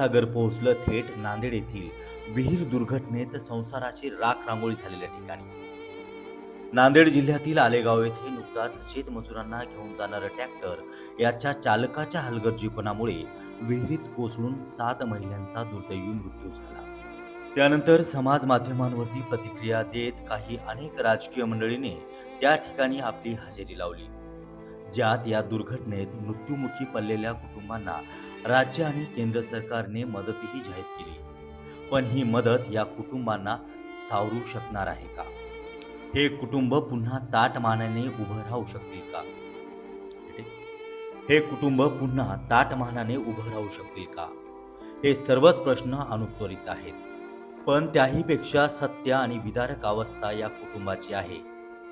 महासागर पोहोचलं थेट नांदेड येथील विहीर दुर्घटनेत संसाराची राख रांगोळी झालेल्या ठिकाणी. नांदेड जिल्ह्यातील आलेगाव येथे नुकताच शेतमजुरांना घेऊन जाणारं ट्रॅक्टर याच्या चालकाच्या हलगर्जीपणामुळे विहिरीत कोसळून सात महिलांचा दुर्दैवी मृत्यू झाला. त्यानंतर समाज माध्यमांवरती प्रतिक्रिया देत काही अनेक राजकीय मंडळीने त्या ठिकाणी आपली हजेरी लावली. ज्यात या दुर्घटनेत मृत्युमुखी पडलेल्या कुटुंबांना राज्य आणि केंद्र सरकारने मदतही जाहीर केली. पण ही मदत या कुटुंबांना सावरू शकणार आहे का? हे कुटुंब पुन्हा ताट मानाने उभं राहू शकतील का? हे कुटुंब पुन्हा ताट मानाने उभं राहू शकतील का? हे सर्वच प्रश्न अनुत्तरित आहेत. पण त्याहीपेक्षा सत्य आणि विदारक अवस्था या कुटुंबाची आहे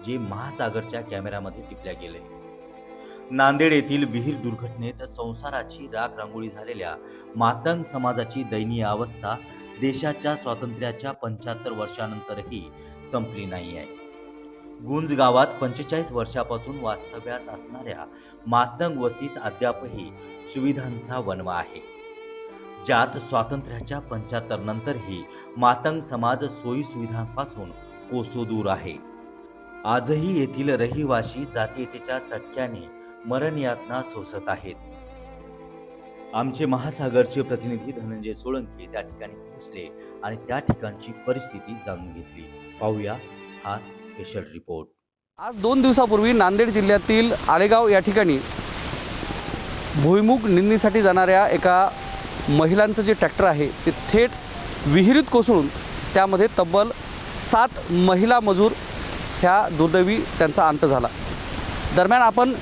जे महासागरच्या कॅमेऱ्यामध्ये टिपल्या गेले. नांदेड येथील विहीर दुर्घटनेत संसाराची राख रांगोळी झालेल्या मातंग समाजाची दयनीय अवस्था देशाच्या स्वातंत्र्याच्या पंच्याहत्तर वर्षानंतरही संपली नाही आहे. गुंज गावात पंचेचाळीस वर्षापासून वास्तव्यास असणाऱ्या मातंग वस्तीत अद्यापही सुविधांचा वनवा आहे. ज्यात स्वातंत्र्याच्या पंच्याहत्तर नंतरही मातंग समाज सोयी सुविधांपासून कोसो दूर आहे. आजही येथील रहिवासी जातीयतेच्या चटक्याने मरणयातना सोसत आहेत. आमचे महासागरचे प्रतिनिधी धनंजय सोळंके त्या ठिकाणी पोहोचले आणि त्या ठिकाणची परिस्थिती जाणून घेतली. पाहूया हा स्पेशल रिपोर्ट आज दोन दिवसापूर्वी नांदेड जिल्ह्यातील आलेगाव या ठिकाणी भुईमुग निंदणीसाठी जाणाऱ्या एका महिलांचं जे ट्रॅक्टर आहे ते थेट विहिरीत कोसळून त्यामध्ये तब्बल सात महिला मजूर ह्या दुर्दैवी त्यांचा अंत झाला. दरम्यान आपण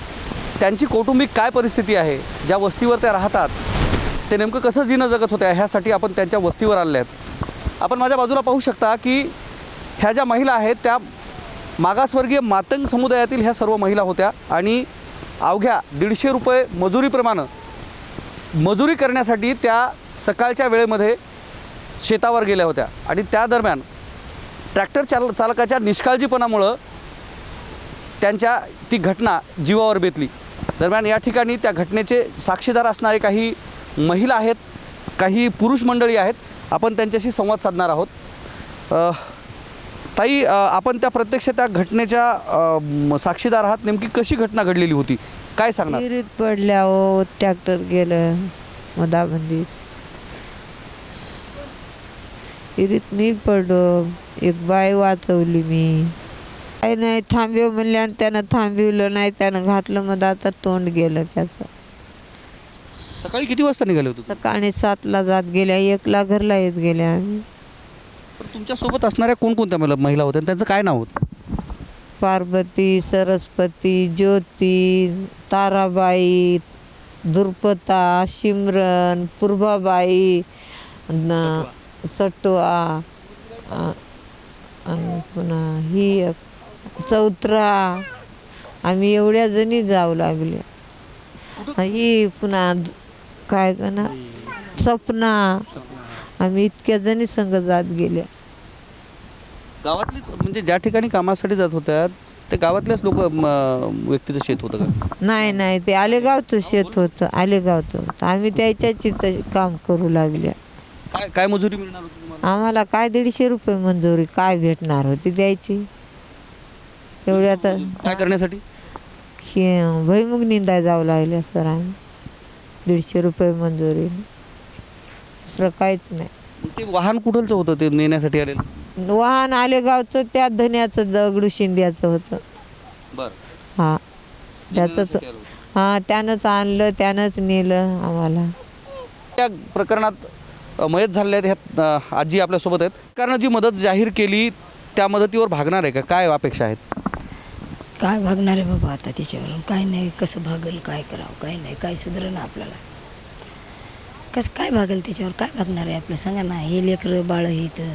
त्यांची कौटुंबिक काय परिस्थिती आहे? ज्या वस्तीवर त्या राहतात ते नेमकं कसं जीणं जगत होत्या? ह्यासाठी आपण त्यांच्या वस्तीवर आणल्या आहेत. आपण माझ्या बाजूला पाहू शकता की ह्या ज्या महिला आहेत त्या मागासवर्गीय मातंग समुदायातील ह्या सर्व महिला होत्या आणि अवघ्या दीडशे रुपये मजुरीप्रमाणे मजुरी करण्यासाठी त्या सकाळच्या वेळेमध्ये शेतावर गेल्या होत्या. आणि त्या दरम्यान ट्रॅक्टर चाल चालकाच्या निष्काळजीपणामुळं त्यांच्या ती घटना जीवावर बेतली. दरम्यान या ठिकाणी त्या घटनेचे साक्षीदार असणारे काही महिला आहेत काही पुरुष मंडळी आहेत. आपण त्यांच्याशी संवाद साधणार आहोत. ताई आपण त्या प्रत्यक्ष त्या घटनेच्या साक्षीदार आहात. नेमकी कशी घटना घडलेली होती? काय सांगणार? विहिरीत पडल्या हो. ट्रॅक्टर गेलं मधामध्ये विहिरीत मी पडलो. एक बाय वाचवली मी. काय नाही थांबव म्हणले आणि त्यानं थांबवलं नाही त्यानं घातलं मधाचा तोंड गेलं त्याचं. सकाळी किती वाजता निघाले होते सकाळी सातला जात गेल्या एकला घरला येत गेल्या आम्ही. पण तुमच्यासोबत असणाऱ्या कोणकोणत्या महिला महिला होत्या आणि त्यांचं काय नाव होतं? पार्वती सरस्वती ज्योती ताराबाई दुर्पता सिमरन पूर्वाबाई न सटवा अ- आणि पुन्हा ही एक. चौत्रा. आम्ही एवढ्या जणी जाऊ लागल्या ही पुन्हा काय का ना सपना. आम्ही इतक्या जणी संग जात गेल्या गावातलीच म्हणजे ज्या ठिकाणी कामासाठी जात होत्या ते गावातल्याच लोक व्यक्तीचं शेत होतं का? नाही नाही. ते आलेगावचं शेत होतं. आलेगावचं होतं. आम्ही त्याच्याच काम करू लागल्या काय काय मजुरी मिळणार होती तुम्हाला? आम्हाला काय दीडशे रुपये मंजुरी काय भेटणार होती द्यायची एवढ्यात काय करण्यासाठी? हे भैमुग निंदा जावं लागले सर आम्ही. दीडशे रुपये मंजुरी. दुसरं काहीच नाही. ते वाहन कुठलचं होतं ते नेण्यासाठी आलेलं? वाहन आलेगावचं त्या धन्याचं दगडू शिंद्याचं होतं. बरं. हा. त्याचंच हां त्यानंच आणलं त्यानंच नेलं आम्हाला. त्या प्रकरणात अ, मयत झालेल्या आहेत ह्या अ, आजी आपल्यासोबत आहेत. कारण जी मदत जाहीर केली त्या मदतीवर भागणार आहे का? काय अपेक्षा आहेत? काय भागणार आहे बाबा आता तिच्यावरून? काय नाही कसं भागल काय करावं काय नाही काय सुधरणं आपल्याला? कसं काय भागल त्याच्यावर काय भागणार आहे आपलं? सांगा ना हे लेकरं बाळ हे तर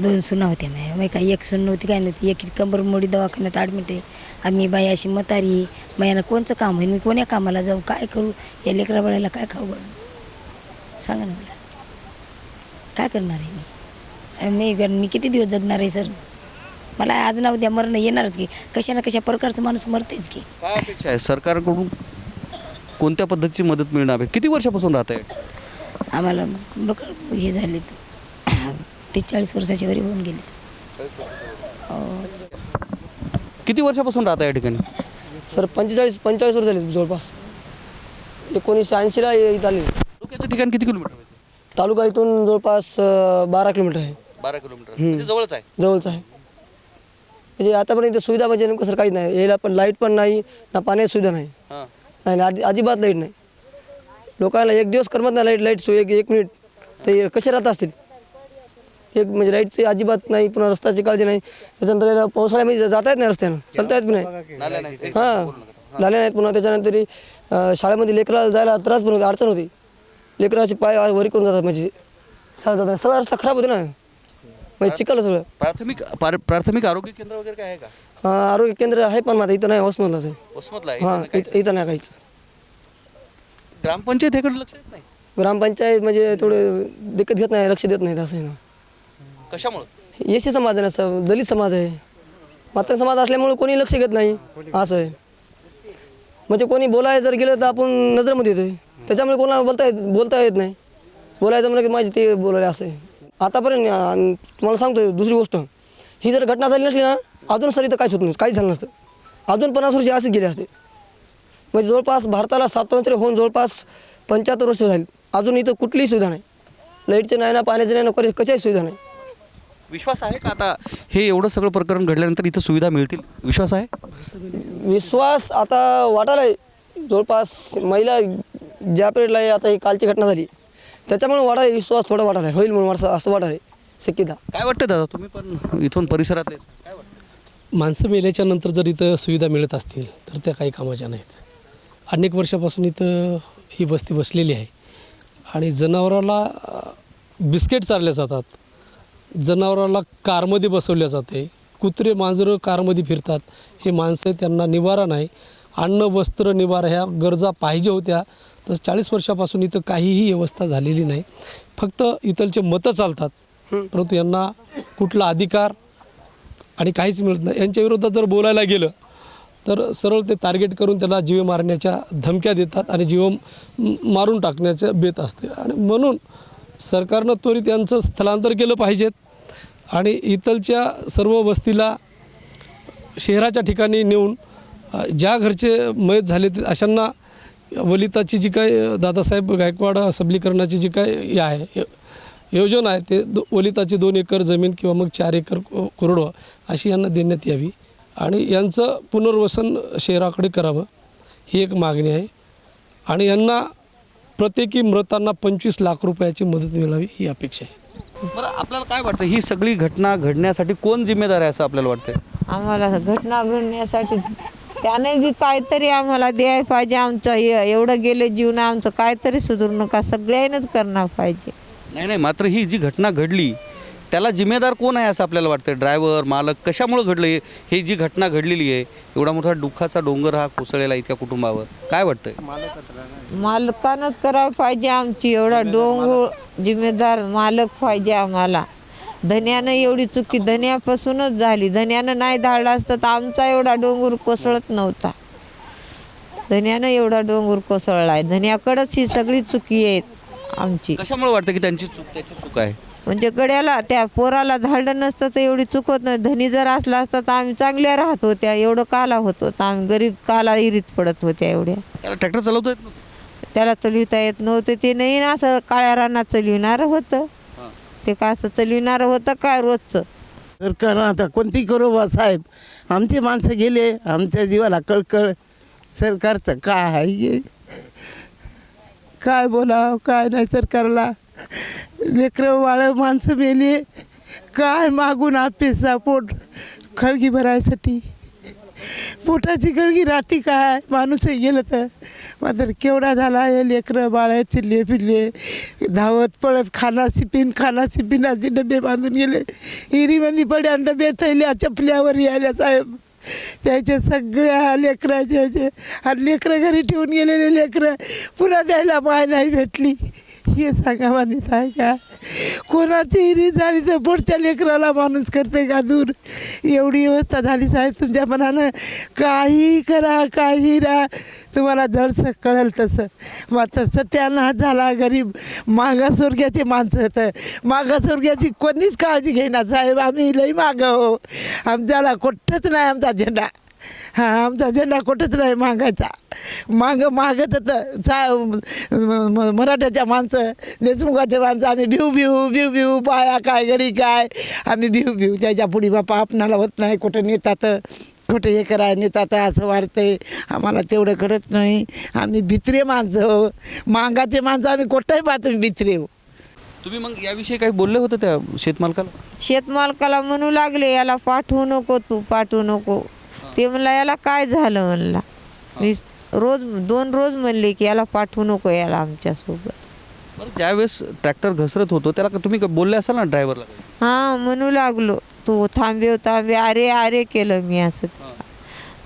दोन सुना होत्या मी माही काय एक सुन नव्हती काय नव्हती? एकीच कंबर मोडी दवाखान्यात ॲडमिट आहे. आम्ही बाई अशी मतारी बायानं कोणचं काम होईल मी कोण्या कामाला जाऊ? काय करू? या लेकरा बाळाला काय खाऊ बरं सांगा ना मला. काय करणार आहे मी? मी मी किती दिवस जगणार आहे सर? मला आज ना उद्या मरण येणारच की. कशा ना कशा प्रकारचं माणूस मरतेच की. काय अपेक्षा आहे? सरकारकडून कोणत्या पद्धतीची मदत मिळणार आहे? किती वर्षापासून राहत आहे आम्हाला बघ हे झाले ते चाळीस वर्षाच्या वरी होऊन गेले किती वर्षापासून राहता या ठिकाणी? सर पंचेचाळीस पंचेचाळीस वर्ष झाले जवळपास. एकोणीसशे ऐंशीला इथं आले तालुक्याचं ठिकाण किती किलोमीटर आहे? तालुका इथून जवळपास अं, बारा किलोमीटर आहे. बारा किलोमीटर. म्हणजे जवळच आहे? जवळचं आहे. म्हणजे आतापर्यंत सुविधा म्हणजे नेमकं सर काहीच नाही. यायला पण लाइट पण नाही ना पाण्याची सुविधा नाही. नाही नाही, अजि- अजिबात लाइट नाही. लोकांना एक दिवस करमत नाही लाइट लाइट सो एक एक मिनिट ते कसे राहत असतील? एक म्हणजे लाईटची अजिबात नाही पुन्हा रस्त्याची काळजी नाही. त्याच्यानंतर याला पावसाळ्यामध्ये जाता येत नाही रस्त्यानं. चालता येत नाही. हां. झाले नाहीत पुन्हा. त्याच्यानंतर शाळेमध्ये लेकराला जायला त्रास पण होते अडचण होती. लेकराचे पाय वरी करून जातात म्हणजे. शाळेत जातात. सगळा रस्ता खराब होते ना. म्हणजे चिखल सगळं. प्राथमिक पार- प्राथमिक आरोग्य केंद्र वगैरे काय आहे का? अं, आरोग्य केंद्र आहे पण माझं इथं नाही वसमतलाच आहे. वसमतला हां इथं इथं नाही काहीच. ग्रामपंचायत ह्याकडे लक्ष देत नाही? ग्रामपंचायत म्हणजे थोडे दिक्कत घेत नाही लक्ष देत नाहीत असं आहे ना. कशामुळे? एसी समाज आहे ना स- दलित समाज आहे. मात्र समाज असल्यामुळे कोणी लक्ष घेत नाही असं आहे. म्हणजे कोणी बोलाय जर गेलं तर आपण नजरेमध्ये येतोय. त्याच्यामुळे कोणाला बोलता येत बोलता येत नाही. बोलायचं म्हणलं की माझे ते बोलायला असं आहे. आतापर्यंत तुम्हाला सांगतो दुसरी गोष्ट. ही जर घटना झाली नसली ना अजून सर इथं काहीच होत नाही काहीच झालं नसतं. अजून पन्नास वर्ष असेच गेले असते. म्हणजे जवळपास भारताला स्वातंत्र्य होऊन जवळपास पंच्याहत्तर वर्ष झाली. अजून इथं कुठलीही सुविधा नाही. लाईटची नाही ना पाण्याची नाही ना कधी कशाही सुविधा नाही. विश्वास आहे का आता? हे एवढं सगळं प्रकरण घडल्यानंतर इथं सुविधा मिळतील? विश्वास आहे? विश्वास आता वाटायला आहे. जवळपास महिला ज्या पिरियडला आहे आता ही कालची घटना झाली. त्याच्यामुळे आहे, विश्वास थोडा वाटायला आहे. होईल म्हणून असं असं वाटायला आहे. शक्यता. काय वाटतं दादा तुम्ही पण इथून परिसरातले काय वाटतं? माणसं मेल्याच्या नंतर जर इथं सुविधा मिळत असतील तर त्या काही कामाच्या नाहीत. अनेक वर्षापासून इथं ही वस्ती बसलेली आहे. आणि जनावराला बिस्किट चारल्या जातात. जनावराला कारमध्ये बसवल्या जाते. कुत्रे मांजरं कारमध्ये फिरतात. हे माणसं त्यांना निवारा नाही. अन्न वस्त्र निवारा ह्या गरजा पाहिजे होत्या. तर चाळीस वर्षापासून इथं काहीही व्यवस्था झालेली नाही. फक्त इथलचे मतं चालतात. परंतु यांना कुठला अधिकार आणि काहीच मिळत नाही. यांच्या विरोधात जर बोलायला गेलं तर सरळ ते टार्गेट करून त्याला जीव मारण्याच्या धमक्या देतात आणि जीव मारून टाकण्याचं बेत असते. आणि म्हणून सरकारनं त्वरित यांचं स्थलांतर केलं पाहिजेत आणि इथलच्या सर्व वस्तीला शहराच्या ठिकाणी नेऊन ज्या घरचे मयत झाले ते अशांना वलिताची जी काय दादासाहेब गायकवाड सबलीकरणाची जी काय हे आहे यो- योजना आहे ते दो वलिताची दोन एकर जमीन किंवा मग चार एकर कोरडवा अशी यांना देण्यात यावी. आणि यांचं पुनर्वसन शहराकडे करावं ही एक मागणी आहे. आणि यांना प्रत्येकी मृतांना पंचवीस लाख रुपयाची मदत मिळावी ही अपेक्षा आहे. बरं आपल्याला काय वाटतं ही सगळी घटना घडण्यासाठी कोण जिम्मेदार आहे असं आपल्याला वाटतं आम्हाला घटना घडण्यासाठी त्याने बी काहीतरी आम्हाला द्यायला पाहिजे आमचं हे एवढं गेले जीवन आमचं काहीतरी सुधारू नका सगळ्यांनाच करणं पाहिजे. नाही नाही मात्र ही जी घटना घडली त्याला जिम्मेदार कोण आहे असं आपल्याला वाटतं ड्रायव्हर मालक कशामुळे घडलं हे? ही जी घटना घडलेली आहे एवढा मोठा दुःखाचा डोंगर हा कोसळलेला इतक्या कुटुंबावर. काय वाटतंय? मालकानंच करायला पाहिजे आमची एवढा डोंगर जिम्मेदार मालक पाहिजे आम्हाला. धन्यानं एवढी चुकी धन्यापासूनच झाली. धन्यानं नाही धाडला असतं तर आमचा एवढा डोंगर कोसळत नव्हता. धन्यानं एवढा डोंगर कोसळला आहे धन्याकडंच ही सगळी चुकी आहे आमची. कशामुळे वाटतं की त्यांची चूक त्याची चूक आहे? म्हणजे गड्याला त्या पोराला धाडलं नसतं तर एवढी चुकत नाही. धनी जर असला असता तर आम्ही चांगल्या राहत होत्या. एवढं काला होत होता. आम्ही गरीब काला इरीत पडत होत्या एवढ्या. त्याला ट्रॅक्टर चालवता येत नव्हतं? त्याला चलविता येत नव्हतं. ते नाही ना असं काळ्या रानात चलविणारं होतं. ते का असं चलविणारं होतं काय रोजचं? सरकार आता कोणती करू बा साहेब? आमचे माणसं गेले आमच्या जीवाला कळकळ. सरकारचं काय? आहे हे? काय बोलावं काय नाही सरकारला? लेकरं वाळ माणसं मेले. काय मागून आपेसा पोट खळगी भरायसाठी? पोटाची गळगी राहती काय? माणूसही गेलं तर? मात्र केवढा झाला हे लेकरं बाळ चिल्ले फिरले. धावत पळत खाना सिपिन खाना सिपिनाचे डबे बांधून गेले. हिरीमध्ये पड्या डबे थैल्या चपल्यावर यायला साहेब. त्याचे सगळ्या लेकराचे याचे. आणि लेकरं घरी ठेवून गेलेले लेकरं. पुन्हा द्यायला माय नाही भेटली. हे सांगा म्हणत आहे का? कोणाची हिरी झाली तर पुढच्या लेकराला माणूस करते का दूर? एवढी व्यवस्था झाली साहेब तुमच्या मनानं. काही करा काही राहा तुम्हाला जळसं कळेल तसं. मात्र सत्यानाश झाला गरीब. मागासवर्गाचे माणसं तर मागासवर्गाची कोणीच काळजी घेणार साहेब. आम्ही लई मागं हो आमच्याला कुठंच नाही आमचा झेंडा. हां आमचा झेंडा कुठंच नाही मागायचा. माग मागत तर सा मराठ्याच्या माणसं देशमुखाचे माणसं आम्ही भिऊ भिऊ भिऊ भिऊ पाया काय गडी काय. आम्ही भिऊ भिऊ त्याच्या पुढे बापा आपणाला होत नाही कुठं नेतात कुठं हे कराय नेतात असं वाटतंय आम्हाला तेवढं कळत नाही. आम्ही भित्रे माणसं हो. मागाचे माणसं आम्ही कुठंही पाहतो भित्रे हो. तुम्ही मग याविषयी काही बोलले होते त्या शेतमालकाला? शेतमालकाला म्हणू लागले याला पाठवू नको तू पाठवू नको. ते म्हणला याला काय झालं? म्हणला. मी रोज दोन रोज म्हणले की याला पाठवू नको याला आमच्यासोबत. बरं ज्यावेळेस ट्रॅक्टर घसरत होतो त्याला तुम्ही का बोलले असाल ना ड्रायव्हरला हां म्हणू लागलो. तू थांबेव थांबे अरे अरे केलं मी असं.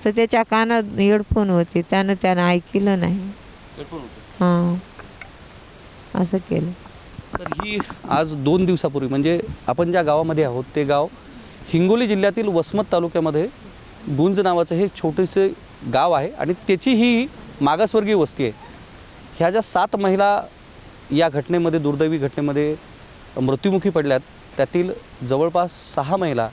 तर त्याच्या कानात हेडफोन होते. त्यानं त्यानं ऐकलं नाही. हां. असं केलं. तर ही आज दोन दिवसापूर्वी म्हणजे आपण ज्या गावामध्ये आहोत ते गाव हिंगोली जिल्ह्यातील वसमत तालुक्यामध्ये गुंज नावाचं हे छोटेसे गाव आहे आणि त्याची ही मागासवर्गीय वस्ती आहे. ह्या ज्या सात महिला या घटनेमध्ये दुर्दैवी घटनेमध्ये मृत्युमुखी पडल्यात त्यातील जवळपास सहा महिला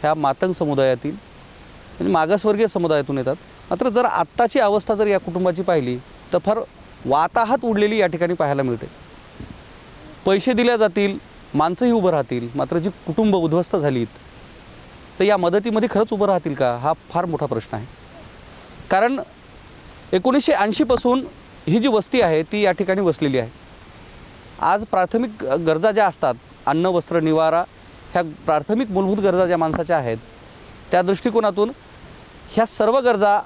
ह्या मातंग समुदायातील म्हणजे मागासवर्गीय समुदायातून येतात. मात्र जर आत्ताची अवस्था जर या कुटुंबाची पाहिली तर फार वाताहात उडलेली या ठिकाणी पाहायला मिळते. पैसे दिल्या जातील माणसंही उभं राहतील मात्र जी कुटुंब उद्ध्वस्त झालीत तर या मदतीमध्ये खरंच उभं राहतील का? हा फार मोठा प्रश्न आहे. कारण एकोणीसशे ऐंशीपासून ही जी वस्ती आहे ती या ठिकाणी वसलेली आहे. आज प्राथमिक गरजा ज्या असतात अन्न वस्त्र निवारा ह्या प्राथमिक मूलभूत गरजा ज्या माणसाच्या आहेत त्या दृष्टिकोनातून ह्या सर्व गरजा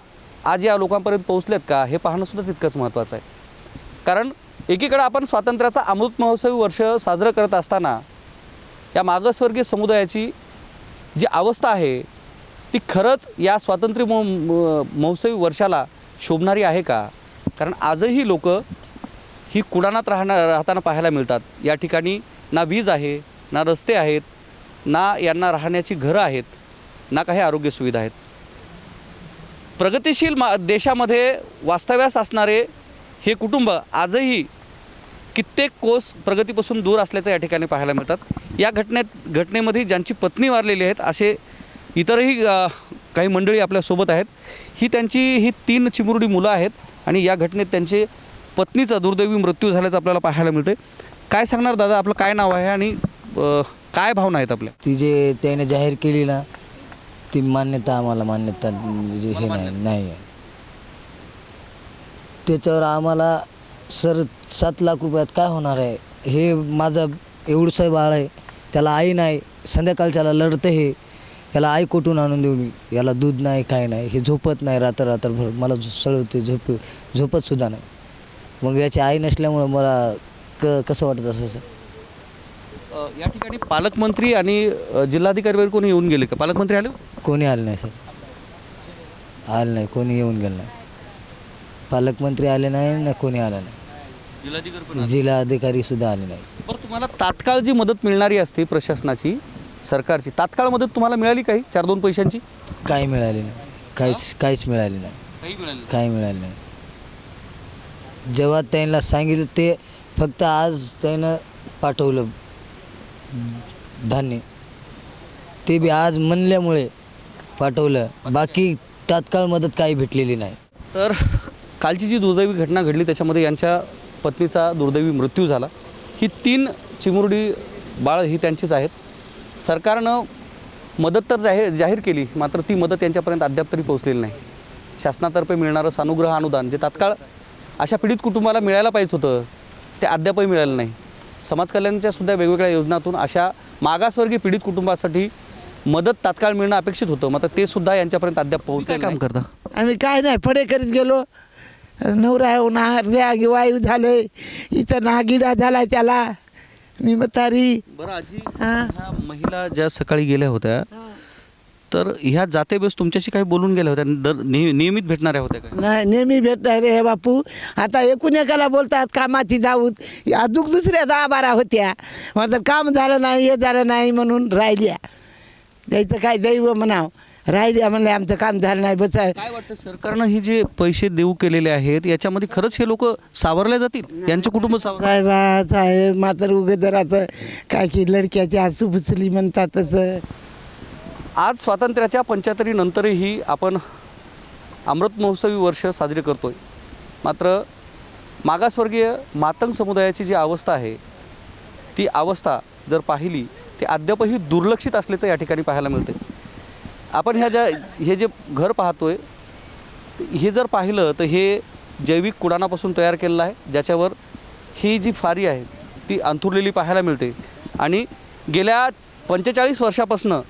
आज या लोकांपर्यंत पोहोचल्यात का हे पाहणंसुद्धा तितकंच महत्त्वाचं आहे. कारण एकीकडे आपण स्वातंत्र्याचा अमृत महोत्सवी वर्ष साजरं करत असताना या मागासवर्गीय समुदायाची जी अवस्था आहे ती खरंच या स्वातंत्र्य मो म- महोत्सवी वर्षाला शोभणारी आहे का? कारण आजही लोक ही कुडाणात राहणार राहताना पाहायला मिळतात. या ठिकाणी ना वीज आहे ना रस्ते आहेत ना यांना राहण्याची घरं आहेत ना काही आरोग्य सुविधा आहेत. प्रगतिशील मा देशामध्ये वास्तव्यास असणारे हे कुटुंब आजही कित्येक कोस प्रगतीपासून दूर असल्याचं या ठिकाणी पाहायला मिळतात. या घटनेत घटनेमध्ये ज्यांची पत्नी वारलेली आहेत असे इतरही काही मंडळी आपल्यासोबत आहेत. ही त्यांची ही तीन चिमुरडी मुलं आहेत आणि या घटनेत त्यांचे पत्नीचा दुर्दैवी मृत्यू झाल्याचं आपल्याला पाहायला मिळते काय सांगणार दादा? आपलं काय नाव आहे आणि काय भावना आहेत आपल्या? ती जे त्याने जाहीर केली ना ती मान्यता आम्हाला मान्यता म्हणजे हे नाही नाही आहे. त्याच्यावर आम्हाला सर सात लाख रुपयात काय होणार आहे? हे माझं एवढंसं बाळ आहे. त्याला आई नाही. संध्याकाळच्याला लढतं हे. याला आई कुठून आणून देऊ मी? याला दूध नाही काय नाही. हे झोपत नाही रात्र रात्रभर मला सळवते झोप झोपत सुद्धा नाही. मग याची आई नसल्यामुळं मला क कसं वाटत असायचं या ठिकाणी पालकमंत्री आणि अ, जिल्हाधिकारी वगैरे कोणी येऊन गेले का? पालकमंत्री आले? होते? कोणी आलं नाही सर. आलं नाही. कोणी येऊन गेलं नाही. पालकमंत्री आले नाही ना कोणी आलं नाही. जिल्हाधिकारी पण आले. सुद्धा आले नाही बरं तुम्हाला तात्काळ जी मदत मिळणारी असते प्रशासनाची सरकारची तात्काळ मदत तुम्हाला मिळाली काही? चार दोन पैशांची? काही मिळाले नाही. काहीच काहीच मिळाले नाही. काही मिळाली काही मिळाले नाही. जेव्हा त्यांना सांगितलं ते फक्त आज त्यानं पाठवलं धान्य. ते बी आज म्हणल्यामुळे पाठवलं. बाकी तात्काळ मदत काही भेटलेली नाही. तर कालची जी दुर्दैवी घटना घडली त्याच्यामध्ये यांच्या पत्नीचा दुर्दैवी मृत्यू झाला. ही तीन चिमुरडी बाळ ही त्यांचीच आहेत. सरकारनं मदत तर जाहीर जाहीर केली मात्र ती मदत यांच्यापर्यंत अद्याप तरी पोहोचलेली नाही. शासनातर्फे मिळणारं सानुग्रह अनुदान जे तात्काळ अशा पीडित कुटुंबाला मिळायला पाहिजे होतं ते अद्यापही मिळालं नाही. समाज कल्याणाच्या सुद्धा वेगवेगळ्या योजनातून अशा मागासवर्गीय पीडित कुटुंबासाठी मदत तात्काळ मिळणं अपेक्षित होतं मात्र ते सुद्धा यांच्यापर्यंत अद्याप पोहोचले काम करता? आम्ही काय नाही फडे करीत गेलो नवरा ना हृदया वायू झाले. इथं नागिडा झालाय त्याला. मी म्हातारी. बरं आजी हां? ह्या महिला ज्या सकाळी गेल्या होत्या तर ह्या जातेबेस तुमच्याशी काही बोलून गेल्या होत्या? दर नेह- नियमित भेटणाऱ्या होत्या काय? नाही नेहमी भेटणार रे हे बापू. आता एकूण एकाला बोलतात कामाची जाऊत. अजून दुसऱ्या दहा बारा होत्या. मात्र काम झालं नाही हे झालं नाही म्हणून राहिल्या. त्याचं काय दैव म्हणाव. राहिल्या म्हणले आमचं काम झालं नाही बस. काय वाटतं सरकारनं ही जे पैसे देऊ केलेले आहेत याच्यामध्ये खरंच हे लोक सावरले जातील? यांचं कुटुंब सावर साहेबा साहेब मात्र उगदराचं काय की लडक्याची आसू फुसली म्हणतात तसं. आज स्वातंत्र्याच्या पंच्याहत्तरीनंतरही आपण अमृत महोत्सवी वर्ष साजरे करतोय. मात्र मागासवर्गीय मातंग समुदायाची जी अवस्था आहे ती अवस्था जर पाहिली ती अद्यापही दुर्लक्षित असल्याचं या ठिकाणी पाहायला मिळते आपण ह्या ज्या हे जे घर पाहतोय हे जर पाहिलं तर हे जैविक कुडाणापासून तयार केलेलं आहे ज्याच्यावर ही जी फारी आहे ती अंथुरलेली पाहायला मिळते. आणि गेल्या पंचेचाळीस वर्षापासनं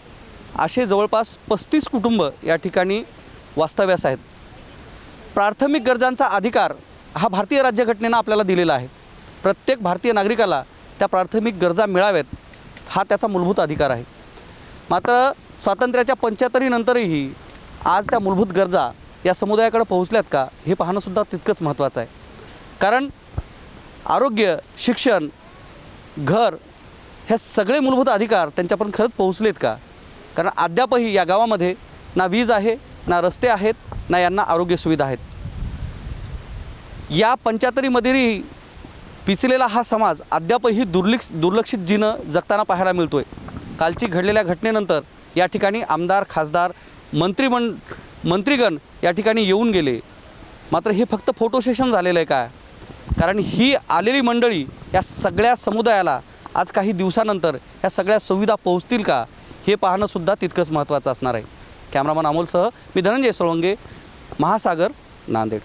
असे जवळपास पस्तीस कुटुंब या ठिकाणी वास्तव्यास आहेत. प्राथमिक गरजांचा अधिकार हा भारतीय राज्यघटनेनं आपल्याला दिलेला आहे. प्रत्येक भारतीय नागरिकाला त्या प्राथमिक गरजा मिळाव्यात हा त्याचा मूलभूत अधिकार आहे. मात्र स्वातंत्र्याच्या पंच्याहत्तरीनंतरही आज त्या मूलभूत गरजा या समुदायाकडे पोहोचल्यात का हे पाहणंसुद्धा तितकंच महत्त्वाचं आहे. कारण आरोग्य शिक्षण घर हे सगळे मूलभूत अधिकार त्यांच्यापर्यंत खरंच पोहोचलेत का? कारण अद्यापही या गावामध्ये ना वीज आहे ना रस्ते आहेत ना यांना आरोग्य सुविधा आहेत. या पंच्याहत्तरीमध्येही पिचलेला हा समाज अद्यापही दुर्लक्ष दुर्लक्षित जीनं जगताना पाहायला मिळतोय. कालची घडलेल्या घटनेनंतर या ठिकाणी आमदार खासदार मंत्रिमंड मंत्रीगण या ठिकाणी येऊन गेले. मात्र हे फक्त फोटो सेशन झालेलं आहे काय कारण ही आलेली मंडळी या सगळ्या समुदायाला आज काही दिवसानंतर ह्या सगळ्या सुविधा पोहोचतील का? हे पाहणंसुद्धा तितकंच महत्त्वाचं असणार आहे. कॅमेरामन अमोलसह मी धनंजय सोळंगे महासागर नांदेड.